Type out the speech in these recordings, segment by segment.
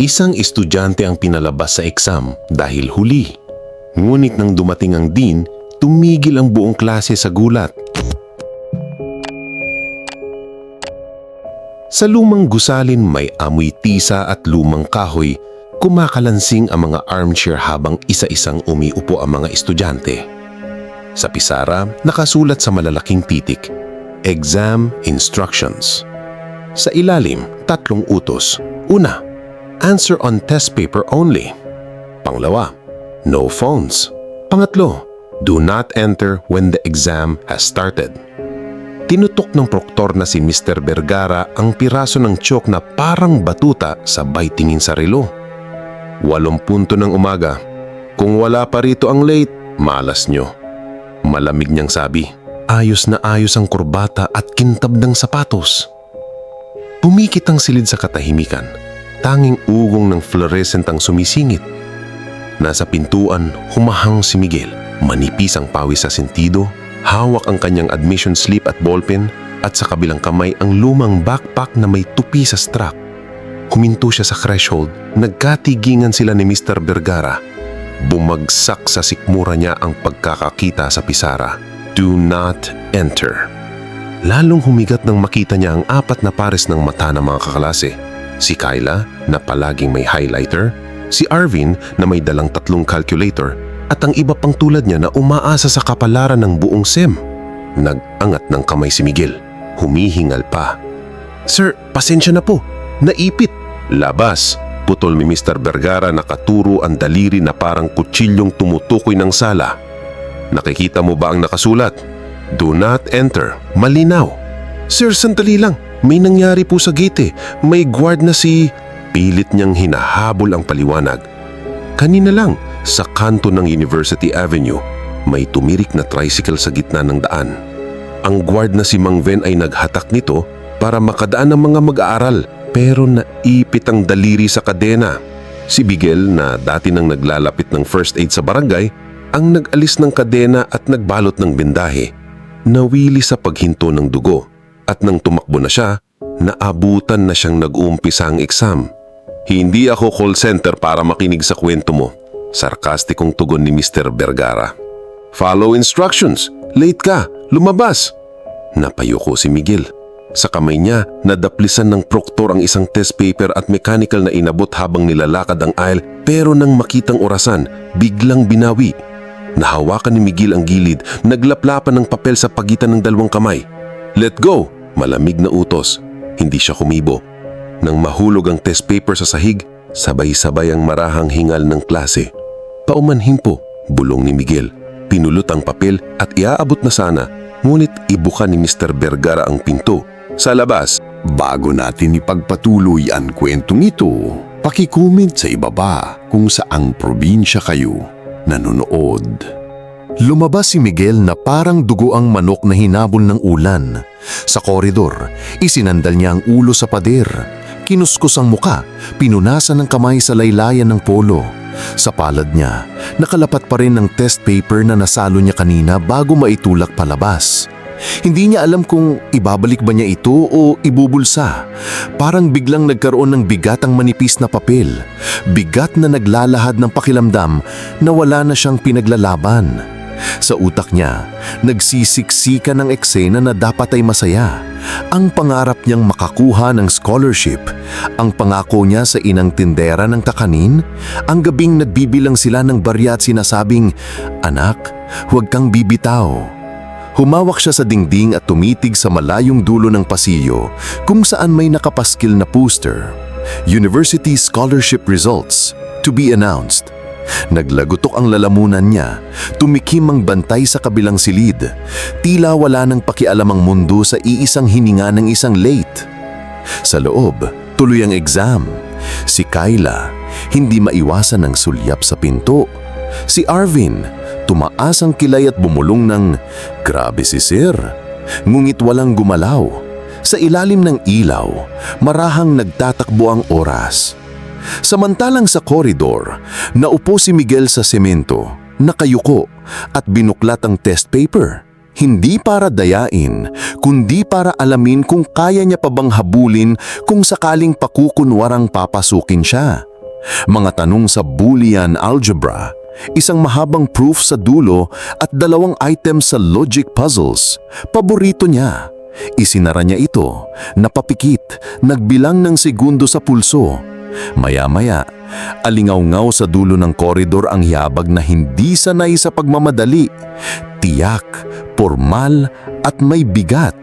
Isang estudyante ang pinalabas sa exam dahil huli. Ngunit nang dumating ang dean, tumigil ang buong klase sa gulat. Sa lumang gusalin may amoy tisa at lumang kahoy, kumakalansing ang mga armchair habang isa-isang umiupo ang mga estudyante. Sa pisara, nakasulat sa malalaking titik, Exam Instructions. Sa ilalim, tatlong utos. Una, answer on test paper only. Panglawa, no phones. Pangatlo, do not enter when the exam has started. Tinutok ng proktor na si Mr. Vergara ang piraso ng chok na parang batuta sabay tingin sa relo. Walong punto ng umaga. Kung wala pa rito ang late, malas nyo. Malamig niyang sabi. Ayos na ayos ang kurbata at kintab ng sapatos. Pumikit ang silid sa katahimikan. Tanging ugong ng fluorescent ang sumisingit. Nasa pintuan, humahang si Miguel. Manipis ang pawis sa sentido, hawak ang kanyang admission slip at ballpen, at sa kabilang kamay ang lumang backpack na may tupi sa strap. Huminto siya sa threshold, nagkatigingan sila ni Mr. Vergara. Bumagsak sa sikmura niya ang pagkakakita sa pisara. Do not enter. Lalong humigat nang makita niya ang apat na pares ng mata ng mga kaklase. Si Kyla na palaging may highlighter, si Arvin na may dalang tatlong calculator, at ang iba pang tulad niya na umaasa sa kapalaran ng buong SEM. Nag-angat ng kamay si Miguel. Humihingal pa. Sir, pasensya na po. Naipit. Labas. Putol ni Mr. Vergara nakaturo ang daliri na parang kutsilyong tumutukoy ng sala. Nakikita mo ba ang nakasulat? Do not enter. Malinaw. Sir, sandali lang. May nangyari po sa gate eh. May guard na si... Pilit niyang hinahabol ang paliwanag. Kanina lang, sa kanto ng University Avenue, may tumirik na tricycle sa gitna ng daan. Ang guard na si Mang Ven ay naghatak nito para makadaan ng mga mag-aaral pero naipit ang daliri sa kadena. Si Bigel na dati nang naglalapit ng first aid sa barangay ang nag-alis ng kadena at nagbalot ng bindahe. Nawili sa paghinto ng dugo at nang tumakbo na siya, naabutan na siyang nag-uumpisa ang exam. Hindi ako call center para makinig sa kwento mo. Sarkastikong tugon ni Mr. Vergara. Follow instructions. Late ka. Lumabas. Napayuko si Miguel. Sa kamay niya, nadaplisan ng proktor ang isang test paper at mechanical na inabot habang nilalakad ang aisle pero nang makitang orasan, biglang binawi. Nahawakan ni Miguel ang gilid, naglaplapan ng papel sa pagitan ng dalawang kamay. Let go! Malamig na utos. Hindi siya kumibo. Nang mahulog ang test paper sa sahig, sabay-sabay ang marahang hingal ng klase. Paumanhin po, bulong ni Miguel. Pinulot ang papel at iaabot na sana, ngunit ibuka ni Mr. Vergara ang pinto. Sa labas, Bago natin ipagpatuloy ang kwentong ito, pakikomment sa ibaba kung saang probinsya kayo nanonood. Lumabas si Miguel na parang dugo ang manok na hinabol ng ulan. Sa koridor, isinandal niya ang ulo sa pader. Kinuskos ang muka, pinunasan ng kamay sa laylayan ng polo. Sa palad niya, nakalapat pa rin ang test paper na nasalo niya kanina bago maitulak palabas. Hindi niya alam kung ibabalik ba niya ito o ibubulsa. Parang biglang nagkaroon ng bigat ang manipis na papel. Bigat na naglalahad ng pakilamdam na wala na siyang pinaglalaban. Sa utak niya, nagsisiksika ng eksena na dapat ay masaya. Ang pangarap niyang makakuha ng scholarship, ang pangako niya sa inang tindera ng kakanin, ang gabing nagbibilang sila ng barya at sinasabing, Anak, huwag kang bibitaw. Humawak siya sa dingding at tumitig sa malayong dulo ng pasilyo kung saan may nakapaskil na poster. University Scholarship Results to be announced. Naglagutok ang lalamunan niya, tumikim ang bantay sa kabilang silid. Tila wala nang pakialam ang mundo sa iisang hininga ng isang late. Sa loob, tuloy ang exam. Si Kyla, hindi maiwasan ng sulyap sa pinto. Si Arvin, tumaas ang kilay at bumulong ng, Grabe si Sir. Ngungit walang gumalaw. Sa ilalim ng ilaw, marahang nagtatakbo ang oras. Samantalang sa koridor, naupo si Miguel sa semento, nakayuko at binuklat ang test paper. Hindi para dayain, kundi para alamin kung kaya niya pa bang habulin kung sakaling pakukunwarang papasukin siya. mga tanong sa Boolean algebra, isang mahabang proof sa dulo at dalawang items sa logic puzzles. Paborito niya. Isinara niya ito, napapikit, nagbilang ng segundo sa pulso. Maya-maya, alingaw-ngaw sa dulo ng koridor ang yabag na hindi sanay sa pagmamadali. Tiyak, formal at may bigat.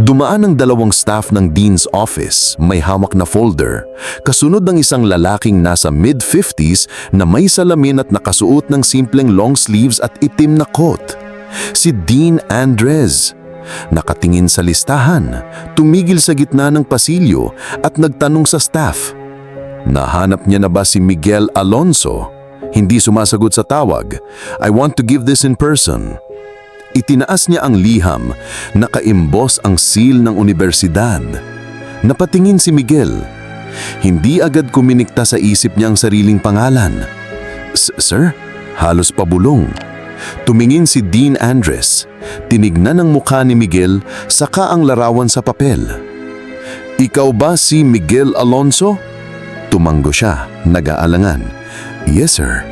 Dumaan ang dalawang staff ng Dean's office, may hawak na folder, kasunod ng isang lalaking nasa mid-50s na may salamin at nakasuot ng simpleng long sleeves at itim na coat. Si Dean Andres. Nakatingin sa listahan, tumigil sa gitna ng pasilyo at nagtanong sa staff. Nahanap niya na ba si Miguel Alonso? Hindi sumasagot sa tawag. I want to give this in person. Itinaas niya ang liham, nakaimbos ang seal ng universidad. Napatingin si Miguel. Hindi agad kuminikta sa isip niya ang sariling pangalan. "S- Sir, halos pabulong. Tumingin si Dean Andres. Tinignan ang mukha ni Miguel, saka ang larawan sa papel. Ikaw ba si Miguel Alonso? Tumanggo siya, nag-aalangan. Yes, sir.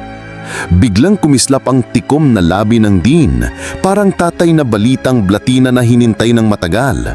Biglang kumislap ang tikom na labi ng Dean, parang tatay na balitang blatina na hinintay ng matagal.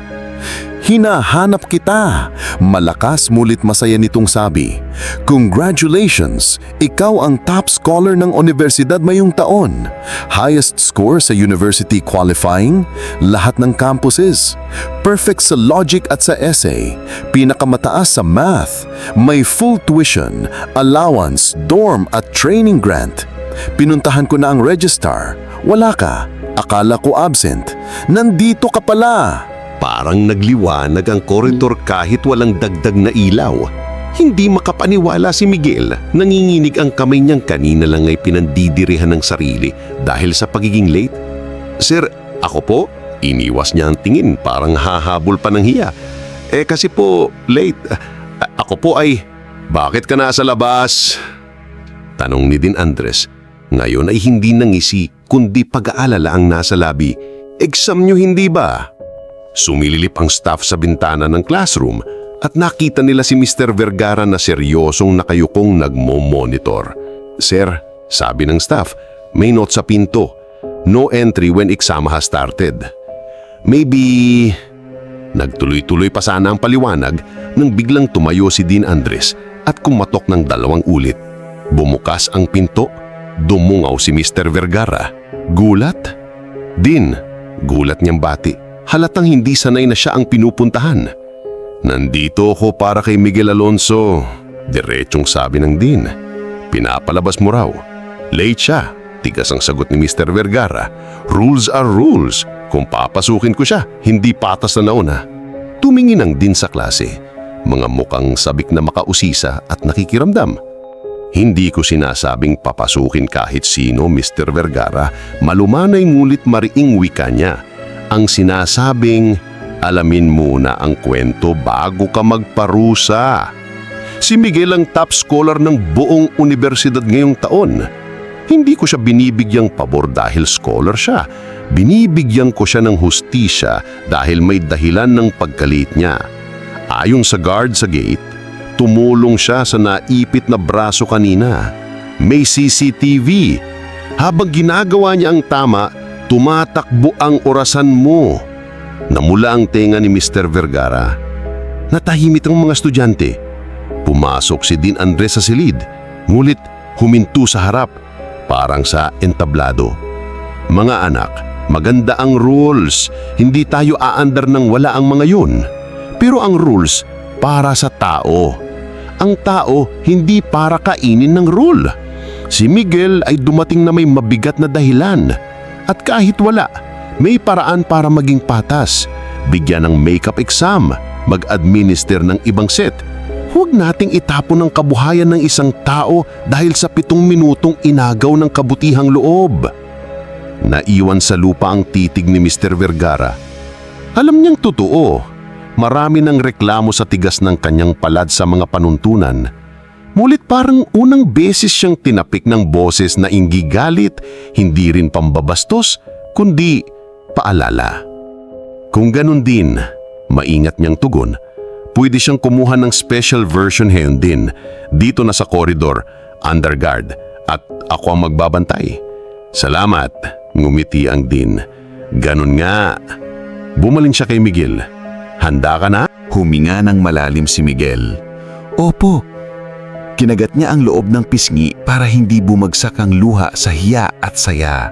Hinahanap kita. Malakas mulit masaya nitong sabi. Congratulations! Ikaw ang top scholar ng universidad mayong taon. Highest score sa university qualifying, lahat ng campuses. Perfect sa logic at sa essay. Pinakamataas sa math. May full tuition, allowance, dorm at training grant. Pinuntahan ko na ang registrar. Wala ka. Akala ko absent. Nandito ka pala. Parang nagliwanag ang koridor kahit walang dagdag na ilaw. Hindi makapaniwala si Miguel. Nanginginig ang kamay niyang kanina lang ay pinandidirihan ng sarili dahil sa pagiging late. Sir, ako po? Iniwas niya ang tingin parang hahabol pa ng hiya. Eh kasi po, late. A- Ako po ay, bakit ka nasa labas? Tanong ni Din Andres. Ngayon ay hindi nangisi kundi pag-aalala ang nasa labi. Exam niyo hindi ba? Sumililip ang staff sa bintana ng classroom at nakita nila si Mr. Vergara na seryosong nakayukong nagmo-monitor. Sir, sabi ng staff, may note sa pinto. No entry when exam has started. Maybe... Nagtuloy-tuloy pa sana ang paliwanag nang biglang tumayo si Dean Andres at kumatok ng dalawang ulit. Bumukas ang pinto, dumungaw si Mr. Vergara. Gulat? Din, gulat niyang bati. Halatang hindi sanay na siya ang pinupuntahan. Nandito ako para kay Miguel Alonso. Diretsong sabi ng Din. Pinapalabas mo raw. Late siya. Tigas ang sagot ni Mr. Vergara. Rules are rules. Kung papasukin ko siya, hindi patas na nauna. Tumingin ang Din sa klase. Mga mukhang sabik na makausisa at nakikiramdam. Hindi ko sinasabing papasukin kahit sino, Mr. Vergara. Malumanay ngulit mariing wika niya. Ang sinasabing, alamin muna ang kwento bago ka magparusa. Si Miguel ang top scholar ng buong universidad ngayong taon. Hindi ko siya binibigyang pabor dahil scholar siya. Binibigyan ko siya ng hustisya dahil may dahilan ng pagkalit niya. Ayon sa guard sa gate, tumulong siya sa naipit na braso kanina. May CCTV. Habang ginagawa niya ang tama, tumatakbo ang orasan mo. Namula ang tenga ni Mr. Vergara. Natahimik ang mga estudyante. Pumasok si Dean Andres sa silid, ngulit huminto sa harap, parang sa entablado. Mga anak, maganda ang rules. Hindi tayo aandar ng wala ang mga yun. Pero ang rules, para sa tao. Ang tao, hindi para kainin ng rule. Si Miguel ay dumating na may mabigat na dahilan. At kahit wala, may paraan para maging patas. Bigyan ng makeup exam, mag-administer ng ibang set. Huwag nating itapon ang kabuhayan ng isang tao dahil sa pitong minutong inagaw ng kabutihang loob. Naiwan sa lupa ang titig ni Mr. Vergara. Alam niyang totoo. Marami ng reklamo sa tigas ng kanyang palad sa mga panuntunan. Mulit parang unang beses siyang tinapik ng boses na inggi galit, hindi rin pambabastos, kundi paalala. Kung ganun din, maingat niyang tugon, pwede siyang kumuha ng special version ngayon din. Dito na sa corridor, under guard, at ako ang magbabantay. Salamat, ngumiti ang Dean. Ganon nga. Bumaling siya kay Miguel. Handa ka na? Huminga ng malalim si Miguel. Opo. Kinagat niya ang loob ng pisngi para hindi bumagsak ang luha sa hiya at saya.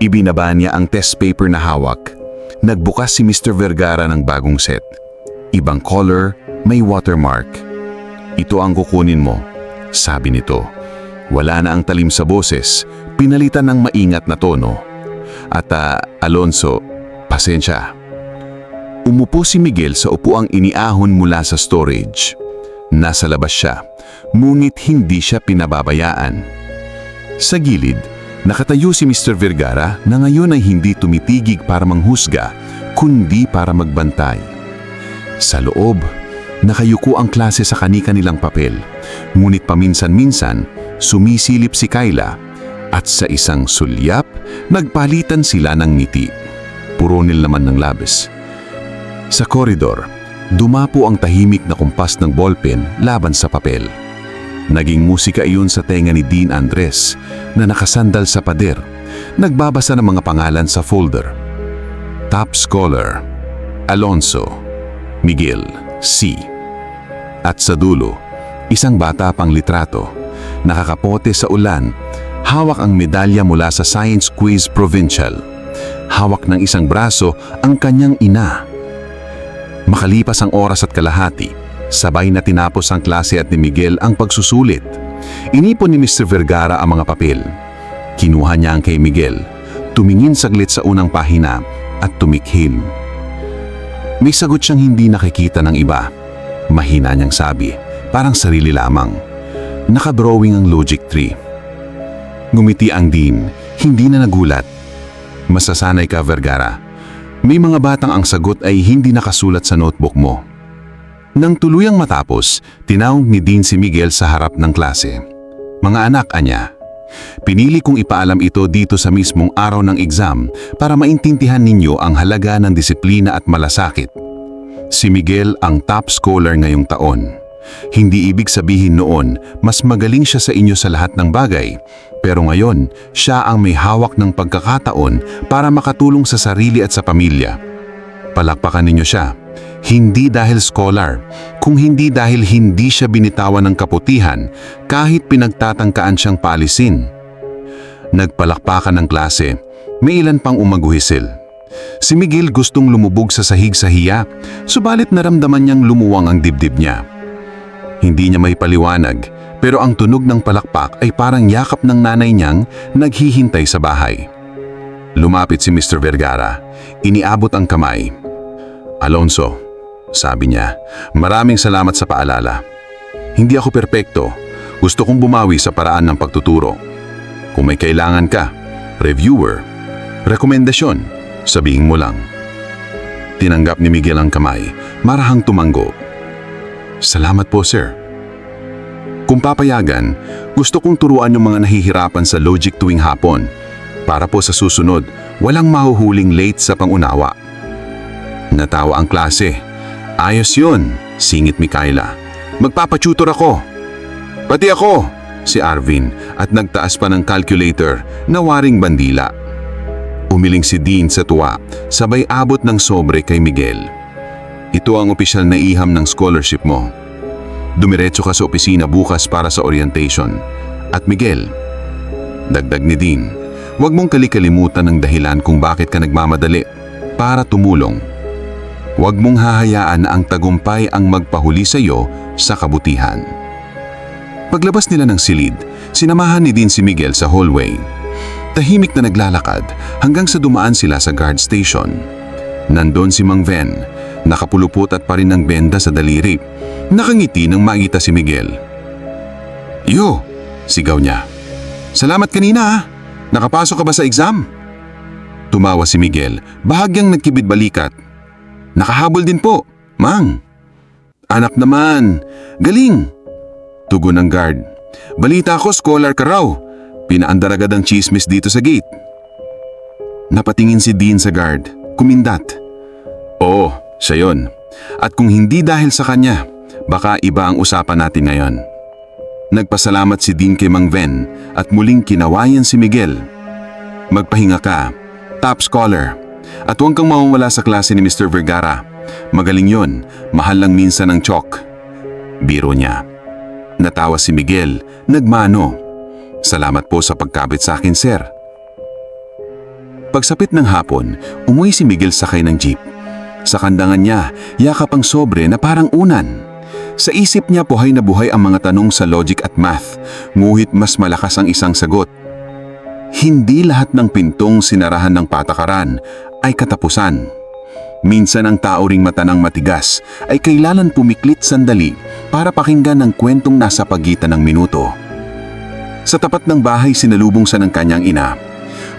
Ibinaba niya ang test paper na hawak. Nagbukas si Mr. Vergara ng bagong set. Ibang color, may watermark. Ito ang kukunin mo, sabi nito. Wala na ang talim sa boses, pinalitan ng maingat na tono. At ah, Alonso, pasensya. Umupo si Miguel sa upuang iniahon mula sa storage. Nasa labas siya, ngunit hindi siya pinababayaan. Sa gilid, nakatayo si Mr. Vergara na ngayon ay hindi tumitigig para manghusga, kundi para magbantay. Sa loob, nakayuko ang klase sa kani-kanilang papel, ngunit paminsan-minsan, sumisilip si Kyla at sa isang sulyap, nagpalitan sila ng ngiti. Puronil naman ng labis. Sa koridor, dumapo ang tahimik na kumpas ng ballpen laban sa papel. Naging musika iyon sa tenga ni Dean Andres na nakasandal sa pader, nagbabasa ng mga pangalan sa folder. Top Scholar, Alonso, Miguel, C. At sa dulo, isang bata pang litrato, nakakapote sa ulan, hawak ang medalya mula sa Science Quiz Provincial. Hawak ng isang braso ang kanyang ina. Makalipas ang oras at kalahati, sabay na tinapos ang klase at ni Miguel ang pagsusulit. Inipon ni Mr. Vergara ang mga papel. Kinuha niya ang kay Miguel, tumingin saglit sa unang pahina at tumikhil. May sagot siyang hindi nakikita ng iba. Mahina niyang sabi, parang sarili lamang. Nakadrawing ang logic tree. Ngumiti ang Dean, hindi na nagulat. Masasanay ka, Vergara. May mga batang ang sagot ay hindi nakasulat sa notebook mo. Nang tuluyang matapos, tinawag ni Dean si Miguel sa harap ng klase. Mga anak, anya. Pinili kong ipaalam ito dito sa mismong araw ng exam para maintindihan ninyo ang halaga ng disiplina at malasakit. Si Miguel ang top scholar ngayong taon. Hindi ibig sabihin noon mas magaling siya sa inyo sa lahat ng bagay, pero ngayon siya ang may hawak ng pagkakataon para makatulong sa sarili at sa pamilya. Palakpakan ninyo siya. Hindi dahil scholar, kung hindi dahil hindi siya binitawan ng kaputihan kahit pinagtatangkaan siyang palisin. Nagpalakpakan ng klase, may ilan pang umaguhisil. Si Miguel gustong lumubog sa sahig sa hiya, subalit naramdaman niyang lumuwang ang dibdib niya. Hindi niya may paliwanag, pero ang tunog ng palakpak ay parang yakap ng nanay niyang naghihintay sa bahay. Lumapit si Mr. Vergara, iniabot ang kamay. Alonso, sabi niya, maraming salamat sa paalala. Hindi ako perpekto, gusto kong bumawi sa paraan ng pagtuturo. Kung may kailangan ka, reviewer, rekomendasyon, sabihin mo lang. Tinanggap ni Miguel ang kamay, marahang tumanggo. Salamat po, sir. Kung papayagan, gusto kong turuan yung mga nahihirapan sa logic tuwing hapon. Para po sa susunod, walang mahuhuling late sa pangunawa. Natawa ang klase. Ayos yun, singit Mikaela. Magpapatutor ako. Pati ako, si Arvin at nagtaas pa ng calculator na waring bandila. Umiling si Dean sa tuwa, sabay abot ng sobre kay Miguel. Ito ang opisyal na iham ng scholarship mo. Dumiretso ka sa opisina bukas para sa orientation. At Miguel, dagdag ni Dean, huwag mong kalikalimutan ng dahilan kung bakit ka nagmamadali para tumulong. Huwag mong hahayaan na ang tagumpay ang magpahuli sa iyo sa kabutihan. Paglabas nila ng silid, sinamahan ni Dean si Miguel sa hallway. Tahimik na naglalakad hanggang sa dumaan sila sa guard station. Nandon si Mang Ven, nakapulupot at pa rin ng benda sa daliri. Nakangiti nang makita si Miguel. Yo, sigaw niya. Salamat kanina ha. Nakapasok ka ba sa exam? Tumawa si Miguel, bahagyang nagkibid balikat. Nakahabol din po, Mang. Anak naman, galing. Tugon ng guard. Balita ko, scholar ka raw. Pinaandar agad ang chismis dito sa gate. Napatingin si Dean sa guard, kumindat. Siya yon. At kung hindi dahil sa kanya, baka iba ang usapan natin ngayon. Nagpasalamat si Dean kay Mang Ven at muling kinawayan si Miguel. Magpahinga ka, top scholar. At huwag kang mawawala sa klase ni Mr. Vergara. Magaling yon, mahal lang minsan ng chok. Biro niya. Natawa si Miguel, nagmano. Salamat po sa pagkabit sa akin, sir. Pagsapit ng hapon, umuwi si Miguel sakay ng jeep. Sa kandangan niya, yakap ang sobre na parang unan. Sa isip niya buhay na buhay ang mga tanong sa logic at math, nguhit mas malakas ang isang sagot. Hindi lahat ng pintong sinarahan ng patakaran ay katapusan. Minsan ang tao ring matanang matigas ay kailangan pumiklit sandali para pakinggan ang kwentong nasa pagitan ng minuto. Sa tapat ng bahay sinalubong sa ng kanyang ina.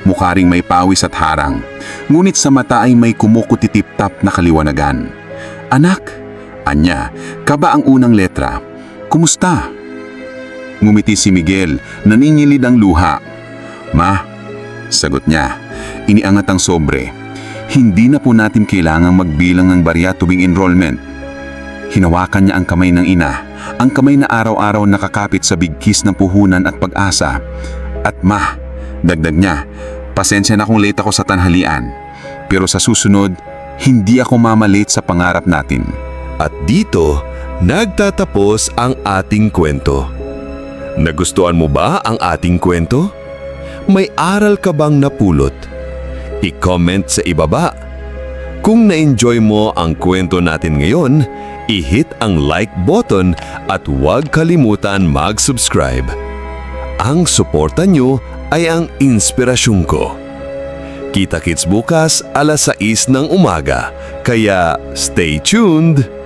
Mukha ring may pawis at harang, ngunit sa mata ay may kumukutitip-tap na kaliwanagan. Anak, anya, kaba ang unang letra. Kumusta? Ngumiti si Miguel, naningilid ang luha. Ma, sagot niya, iniangat ang sobre. Hindi na po natin kailangang magbilang ng barya tuwing enrollment. Hinawakan niya ang kamay ng ina, ang kamay na araw-araw nakakapit sa bigkis ng puhunan at pag-asa. At ma, dagdag niya, pasensya na kung late ako sa tanghalian. Pero sa susunod, hindi ako mamalate sa pangarap natin. At dito, nagtatapos ang ating kwento. Nagustuhan mo ba ang ating kwento? May aral ka bang napulot? I-comment sa ibaba. Kung na-enjoy mo ang kwento natin ngayon, i-hit ang like button at huwag kalimutan mag-subscribe. Ang suporta nyo ay ang inspirasyon ko. Kita-kits bukas alas 6 ng umaga, kaya stay tuned!